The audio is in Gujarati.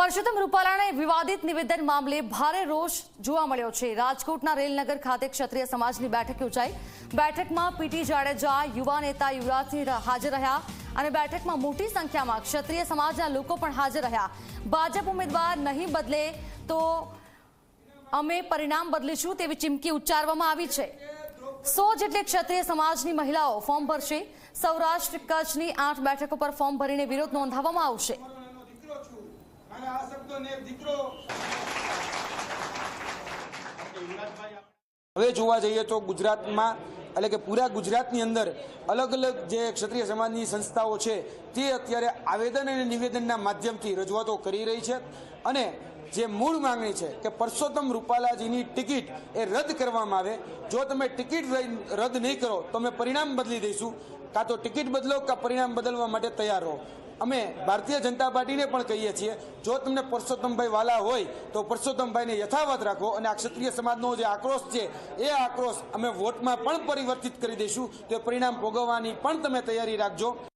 પરસોત્તમ રૂપાલાને વિવાદિત નિવેદન મામલે ભારે રોષ જોવા મળ્યો છે. રાજકોટના રેલનગર ખાતે ક્ષત્રિય સમાજની બેઠક યોજાઈ. બેઠકમાં પીટી જાડેજા, યુવા નેતા યુવરાજસિંહ હાજર રહ્યા અને બેઠકમાં મોટી સંખ્યામાં ક્ષત્રિય સમાજના લોકો પણ હાજર રહ્યા. ભાજપ ઉમેદવાર નહીં બદલે તો અમે પરિણામ બદલીશું તેવી ચીમકી ઉચ્ચારવામાં આવી છે. સો જેટલી ક્ષત્રિય સમાજની મહિલાઓ ફોર્મ ભરશે. સૌરાષ્ટ્ર કચ્છની આઠ બેઠકો પર ફોર્મ ભરીને વિરોધ નોંધાવવામાં આવશે. હવે જોવા જઈએ તો ગુજરાતમાં, એટલે કે પૂરા ગુજરાતની અંદર અલગ અલગ જે ક્ષત્રિય સમાજની સંસ્થાઓ છે, તે અત્યારે આવેદન અને નિવેદનના માધ્યમથી રજૂઆતો કરી રહી છે. અને જે મૂળ માંગણી છે કે પરસોત્તમ રૂપાલાજીની ટિકિટ એ રદ કરવામાં આવે. જો તમે ટિકિટ રદ નહીં કરો, તો અમે પરિણામ બદલી દઈશું. કાં તો ટિકિટ બદલો, કાં પરિણામ બદલવા માટે તૈયાર રહો. અમે ભારતીય જનતા પાર્ટીને પણ કહીએ છીએ, જો તમને પરસોત્તમભાઈ વાલા હોય, તો પરસોત્તમભાઈને યથાવત રાખો અને આ ક્ષત્રિય સમાજનો જે આક્રોશ છે, એ આક્રોશ અમે વોટમાં પણ પરિવર્તિત કરી દઈશું. તે પરિણામ ભોગવવાની પણ તમે તૈયારી રાખજો.